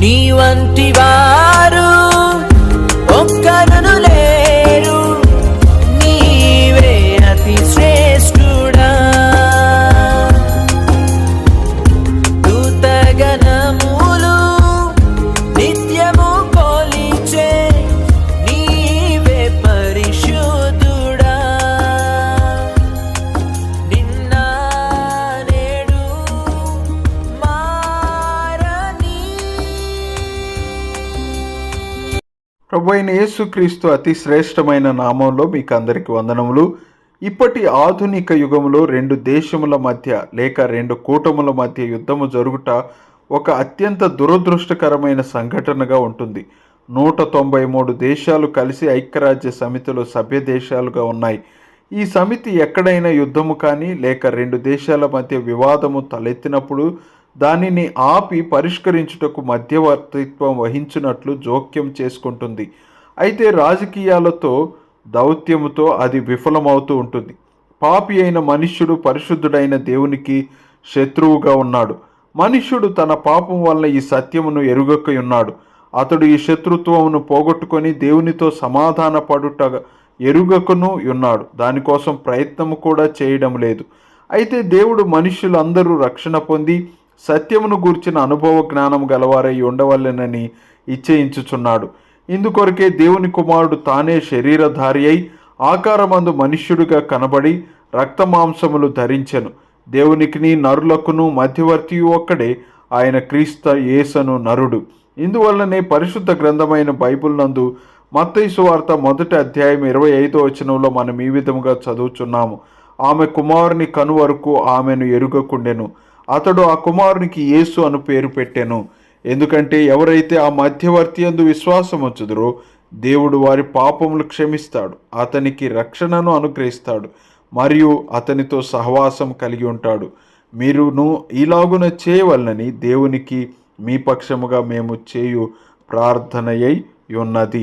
నీ వంటి వారు ప్రభు అయిన యేసుక్రీస్తు అతి శ్రేష్టమైన నామంలో మీకు అందరికి వందనములు. ఇప్పటి ఆధునిక యుగంలో రెండు దేశముల మధ్య లేక రెండు కూటముల మధ్య యుద్ధము జరుగుట ఒక అత్యంత దురదృష్టకరమైన సంఘటనగా ఉంటుంది. నూట తొంభై మూడు దేశాలు కలిసి ఐక్యరాజ్య సమితిలో సభ్య దేశాలుగా ఉన్నాయి. ఈ సమితి ఎక్కడైనా యుద్ధము కానీ లేక రెండు దేశాల మధ్య వివాదము తలెత్తినప్పుడు దానిని ఆపి పరిష్కరించుటకు మధ్యవర్తిత్వం వహించినట్లు జోక్యం చేసుకుంటుంది. అయితే రాజకీయాలతో దౌత్యముతో అది విఫలమవుతూ ఉంటుంది. పాపి అయిన మనుష్యుడు పరిశుద్ధుడైన దేవునికి శత్రువుగా ఉన్నాడు. మనుష్యుడు తన పాపం వలన ఈ సత్యమును ఎరుగక ఉన్నాడు. అతడు ఈ శత్రుత్వమును పోగొట్టుకొని దేవునితో సమాధాన పడుట ఎరుగకను ఉన్నాడు. దానికోసం ప్రయత్నము కూడా చేయడం లేదు. అయితే దేవుడు మనుష్యులందరూ రక్షణ పొంది సత్యమును గూర్చిన అనుభవ జ్ఞానం గలవారై ఉండవలెనని ఇచ్చయించుచున్నాడు ఇందుకొరకే దేవుని కుమారుడు తానే శరీరధారి అయి ఆకారమందు మనుష్యుడిగా కనబడి రక్తమాంసములు ధరించెను. దేవునికిని నరులకును మధ్యవర్తి ఒక్కడే ఆయన క్రీస్త యేసను నరుడు. ఇందువల్లనే పరిశుద్ధ గ్రంథమైన బైబుల్ నందు మత్తైసు వార్త మొదటి అధ్యాయం ఇరవై ఐదో వచనంలో మనం ఈ విధముగా చదువుచున్నాము. ఆమె కుమారుని కనువరకు ఆమెను ఎరుగకుండెను. అతడు ఆ కుమారునికి యేసు అను పేరు పెట్టెను. ఎందుకంటే ఎవరైతే ఆ మధ్యవర్తి అందు విశ్వాసం ఉంచుదురో దేవుడు వారి పాపములు క్షమిస్తాడు. అతనికి రక్షణను అనుగ్రహిస్తాడు. మరియు అతనితో సహవాసం కలిగి ఉంటాడు. మీరును ఇలాగున చేయవలనని దేవునికి మీ పక్షముగా మేము చేయు ప్రార్థనయై ఉన్నది.